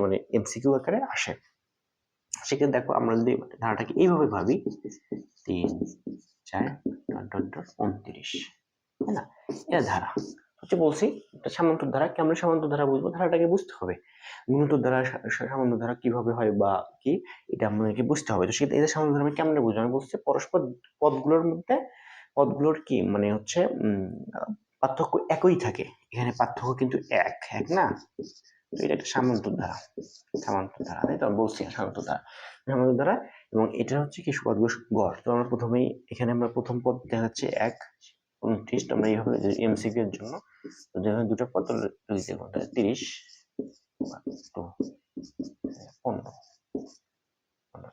মানে এমসিকিউ আকারে আসে সেক্ষেত্রে দেখো আমরা যদি ধারাটাকে এইভাবে ভাবি, তিন, চার, ডট ডট উনত্রিশ না? এটা ধারা। হচ্ছে বলছি এটা সামান্তর ধারা। কেমন সামান্তর ধারা বুঝব? ধারাটাকে বুঝতে হবে। গুণোত্তর ধারা সামান্তর ধারা কীভাবে হয় বা কি, এটা আমাদেরকে বুঝতে হবে। তো সেটা এটা সামান্তর ধারা কেমন বুঝব? আমি বলছি পরস্পর পদগুলোর মধ্যে, পদগুলোর কি মানে হচ্ছে পার্থক্য একই থাকে। এখানে পার্থক্য কিন্তু এক এক না? তো এটা একটা সামান্তর ধারা ধারা তাই তো? বলছি ধারা ধারা এবং এটা হচ্ছে কি গড়। তো আমরা প্রথমেই এখানে আমরা প্রথম পদ দেখা যাচ্ছে এক উনত্রিশ আমরা এইভাবে এর জন্য যেখানে দুটো পদ পনেরো।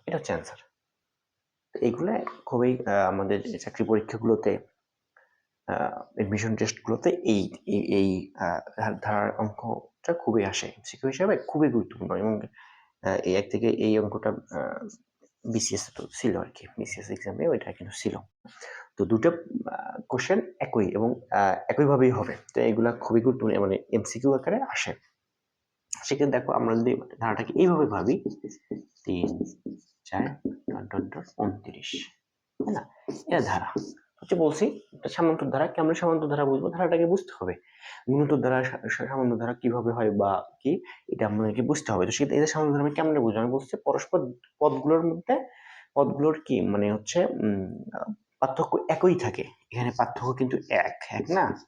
এটা হচ্ছে অ্যান্সার এইগুলো খুবই আমাদের চাকরি পরীক্ষাগুলোতে এডমিশন টেস্টগুলোতে এই এই- এই আহ, অঙ্কটা খুবই আসে। সিকিউ হিসাবে খুবই গুরুত্বপূর্ণ এবং এই এক থেকে এই অঙ্কটা বিসিএস তো ছিল আর কি। বিসিএস এক্সামে ওইটা কিন্তু ছিল। তো দুটো কোশ্চেন একই এবং একইভাবেই হবে। তো এগুলা খুবই গুরুত্বপূর্ণ মানে এমসিকিউ আকারে আসে। সেক্ষেত্রে দেখো আমরা যদি ধারাটাকে এইভাবে ভাবি, তিন, চার ডট ডট ডট উনত্রিশ। তাই না? এটা ধারা। হচ্ছে বলছি এটা সামান্তর ধারা, কেমন সামান্তর ধারা বুঝব? ধারাটাকে বুঝতে হবে। গুণোত্তর ধারা সা- সা- সামান্তর ধারা কীভাবে হয় বা কি, এটা আমাদেরকে বুঝতে হবে। তো সেটা এটা সামান্তর ধারা আমি কেমন বুঝব? আমি বলছি পরস্পর পদগুলোর মধ্যে, পদগুলোর কি মানে হচ্ছে পার্থক্য একই থাকে। এখানে পার্থক্য কিন্তু এক এক না?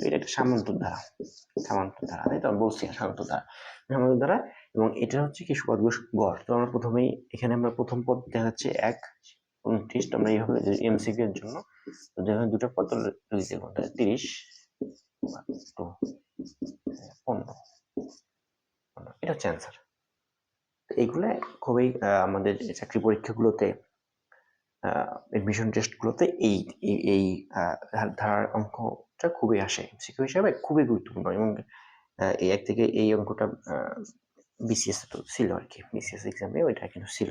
তো এটা একটা সামান্তর ধারা সামান্তর ধারা, তাই তো? আমি বলছি সামান্তর ধারা সামান্তর ধারা। এবং এটা হচ্ছে কি পদগুলো গড়। তো আমরা প্রথমেই, এখানে আমরা প্রথম পদ দেখা যাচ্ছে এক উনত্রিশ আমরা এইভাবে এমসিকিউ এর জন্য যেখানে দুটো পদ লিখতে পারব তিরিশ তো পনেরো। পনেরো। এটা হচ্ছে অ্যান্সার এইগুলো খুবই আমাদের চাকরি পরীক্ষাগুলোতে এডমিশন টেস্টগুলোতে এই, এই- ধারার অঙ্কটা খুবই আসে। সিকিউ হিসাবে খুবই গুরুত্বপূর্ণ এবং এই এক থেকে এই অঙ্কটা বিসিএস তো ছিল আর কি। বিসিএস এক্সামে ওইটা কিন্তু ছিল।